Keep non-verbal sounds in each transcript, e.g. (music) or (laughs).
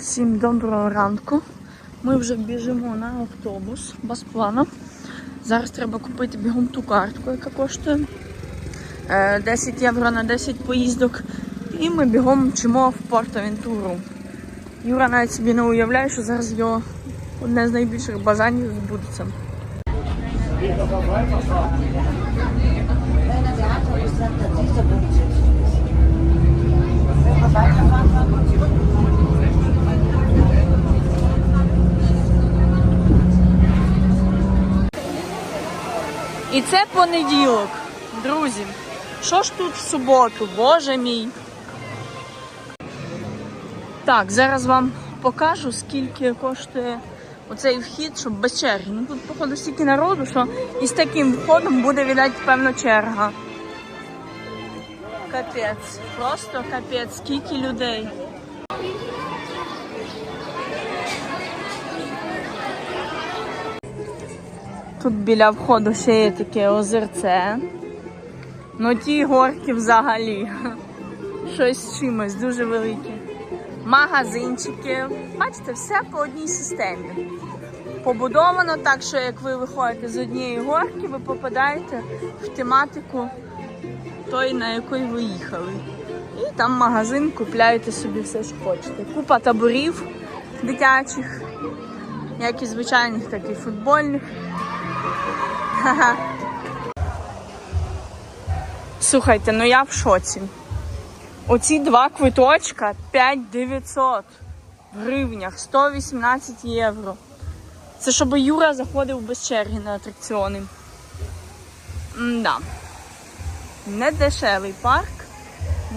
Всім доброго ранку. Ми вже біжимо на автобус без плану. Зараз треба купити бігом ту картку, яка коштує е, 10 євро на 10 поїздок. І ми бігом мчимо в Порт-Авентуру. Юра навіть собі не уявляє, що зараз його одне з найбільших бажань збудеться. І це понеділок, друзі. Що ж тут в суботу, боже мій? Так, зараз вам покажу, скільки коштує оцей вхід, щоб без черги. Ну тут, походу, стільки народу, що із таким входом буде, віддати, певно, черга. Капець, просто капець, скільки людей. Тут біля входу ще є таке озерце. Ну ті горки взагалі. Щось з чимось дуже велике. Магазинчики. Бачите, все по одній системі. Побудовано так, що як ви виходите з однієї горки, ви попадаєте в тематику той, на якої ви їхали. І там магазин, купляєте собі все, що хочете. Купа таборів дитячих, як і звичайних, так і футбольних. (laughs) Слухайте, ну я в шоці. Оці два квиточка 5900 в гривнях, 118 євро. Це щоб Юра заходив без черги на атракціони. Да. Не дешевий парк.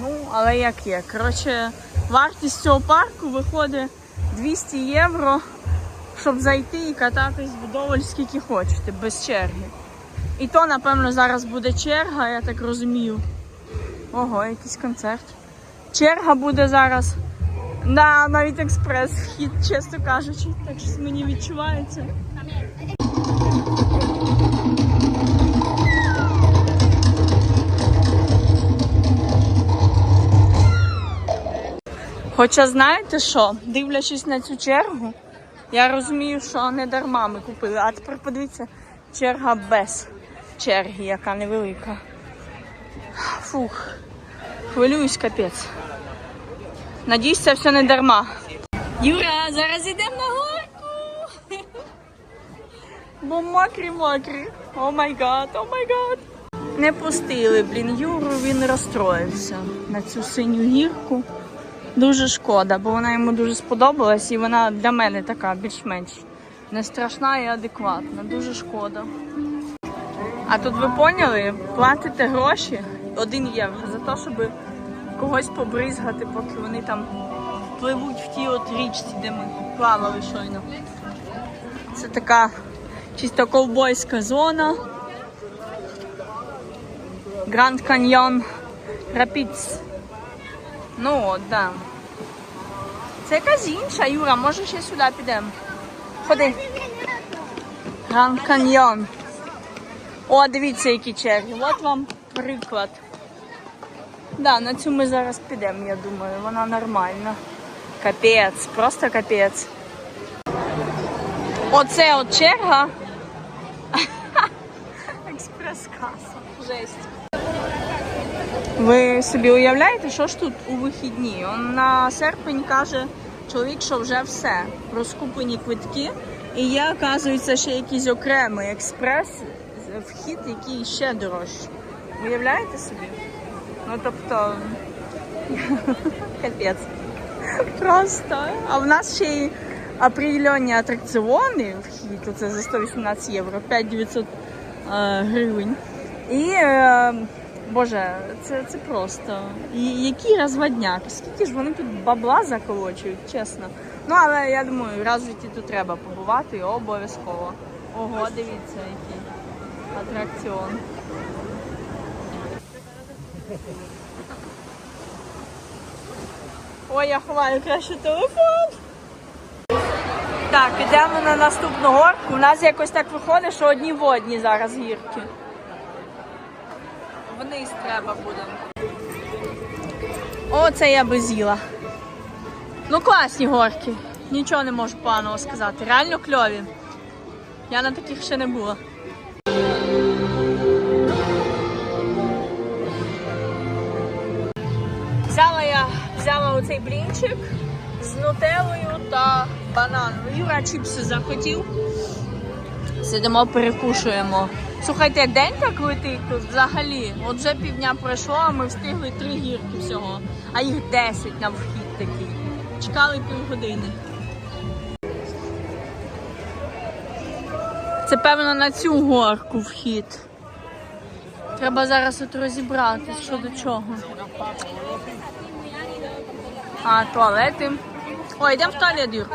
Ну, але як є. Коротше, вартість цього парку виходить 200 євро, щоб зайти і кататись вдоволь скільки хочете, без черги. І то, напевно, зараз буде черга, я так розумію. Ого, якийсь концерт. Черга буде зараз на навіть експрес вхід, чесно кажучи, так щось мені відчувається. Хоча знаєте що, дивлячись на цю чергу, я розумію, що не дарма ми купили. А тепер подивіться, черга без черги, яка невелика. Фух, хвилююсь капець. Надіюсь, це все не дарма. Юра, зараз йдемо на горку. Бо мокрі мокрі. О май гад, о май гад. Не пустили, блін, Юру, він розстроївся на цю синю гірку. Дуже шкода, бо вона йому дуже сподобалась і вона для мене така більш-менш не страшна і адекватна. Дуже шкода. А тут ви поняли, платите гроші 1 євро за те, щоб когось побризгати, поки вони там пливуть в тій от річці, де ми плавали щойно. Це така чисто ковбойська зона. Гранд Каньйон Рапідс. Ну от, да. Це якась інша, Юра, може ще сюди підемо. Ходи. Гранд Каньйон. О, дивіться, які черги. От вам приклад. Да, на цю ми зараз підемо, я думаю. Вона нормальна. Капець, просто капець. Оце от черга. (laughs) Експрес-каса. Жесть. Ви собі уявляєте, що ж тут у вихідні? Он на серпень каже чоловік, що вже все. Розкуплені квитки. І є, оказується, ще якийсь окремий експрес, вхід, який ще дорожчий. Уявляєте собі? Ну тобто (laughs) капець. Просто. А в нас ще й определенні атракціони вхід, оце за 118 євро, 5900 е, гривень. І е, Боже, це, це просто. І який розводняк. Скільки ж вони тут бабла заколочують, чесно. Ну, але я думаю, раз в житті тут треба побувати і обов'язково. Ого, дивіться, який атракціон. Ой, я ховаю краще телефон. Так, ідемо на наступну горку. У нас якось так виходить, що одні водні зараз гірки. Вниз треба буде. О, це я би з'їла. Ну, класні горки. Нічого не можу поганого сказати. Реально кльові. Я на таких ще не була. Взяла я взяла оцей блінчик з нутеллою та бананом. Юра чіпси захотів. Сидимо, перекушуємо. Слухайте, день так летить тут взагалі. От вже півдня пройшло, а ми встигли три гірки всього, а їх 10 на вхід такий. Чекали півгодини. Це певно на цю горку вхід. Треба зараз от розібратись, що до чого. А, туалети. О, йдемо в туалет, Юр.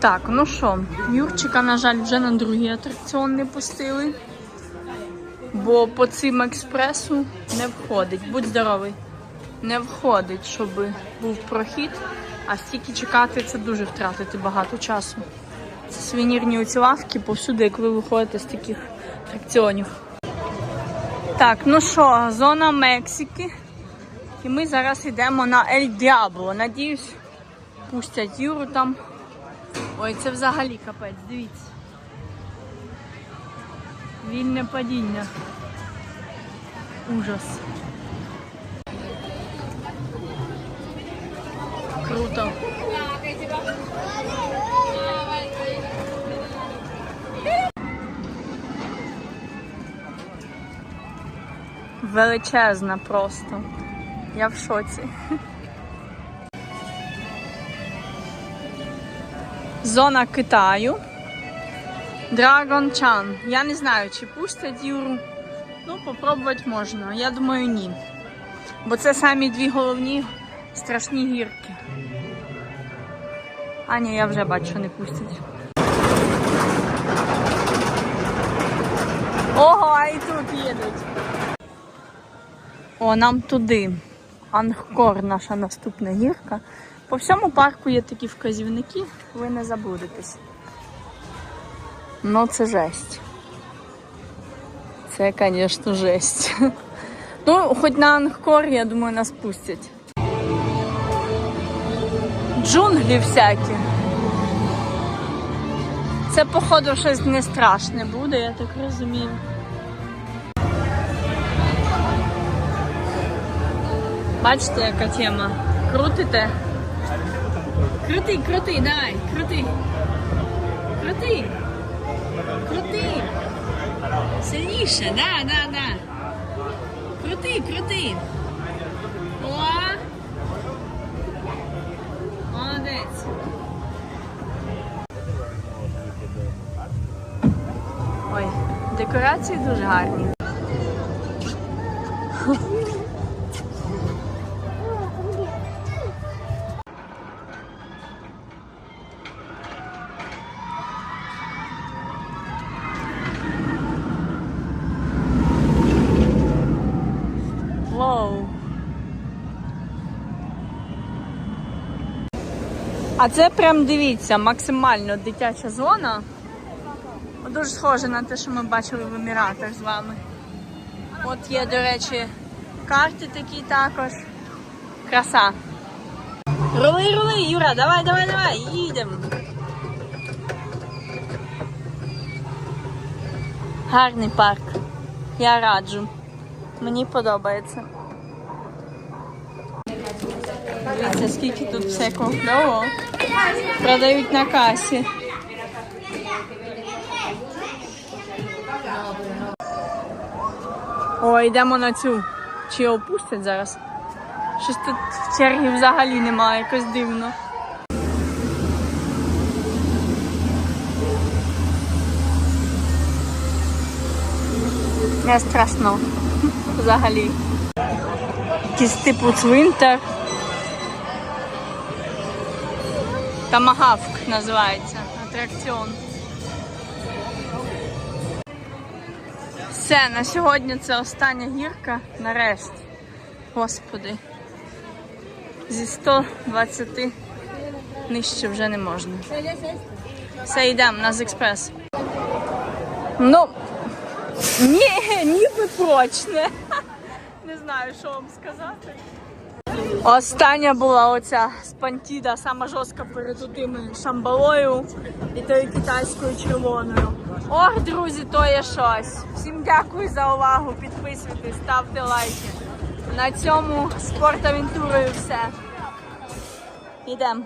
Так, ну що, Юрчика, на жаль, вже на другий атракціон не пустили. Бо по цим експресу не входить. Будь здоровий. Не входить, щоб був прохід, а стільки чекати це дуже втратити багато часу. Це сувенірні оці лавки повсюди, як ви виходите з таких атракціонів. Так, ну що, зона Мексики. І ми зараз йдемо на Ель Діабло. Надіюсь, пустять Юру там. Ой, це взагалі капець, дивіться. Вільне падіння. Ужас. Круто. Величезна просто. Я в шоці. Зона Китаю. Dragon Chan. Я не знаю, чи пустять Юру. Ну, попробувати можна. Я думаю, ні. Бо це самі дві головні страшні гірки. А ні, я вже бачу, що не пустять. Ого, а і тут їдуть. О, нам туди. Ангкор, наша наступна гірка. По всьому парку є такі вказівники, ви не забудетесь. Ну, це жесть. Це, звісно, жесть. (laughs) Ну, хоч на Ангкор, я думаю, нас пустять. Джунглі всякі. Це, походу, щось не страшне буде, я так розумію. Бачите, яка тема? Крутите? Крутий, крутий, давай, крутий. Крутий. Крутий. Сильніше, да, да, да. Крутий, крутий. О! Молодець. Ой, декорації дуже гарні. А це прям дивіться, максимально дитяча зона. Дуже схоже на те, що ми бачили в Еміратах з вами. От є, до речі, карти такі також. Краса. Рули, рули, Юра, давай, давай, давай, їдемо. Гарний парк. Я раджу. Мені подобається. Дивіться, скільки тут всякого кльового. Продають на касі. О, йдемо на цю. Чи опустять зараз? Щось тут черги взагалі немає, якось дивно. Не страшно. Взагалі. Якийсь типу цвинтар. Тамагавк називається атракціон. Все, на сьогодні це остання гірка. Нарешті. Господи. Зі 120 нижче вже не можна. Все, йдемо, у нас експрес. Ну, ні, (laughs) ніби прочне. Не знаю. що вам сказати. Остання була оця спантіда, сама жорстка перед тими шамбалою і тою китайською червоною. Ох, друзі, то є щось. Всім дякую за увагу. Підписуйтесь, ставте лайки. На цьому спортавентурою все. Йдемо.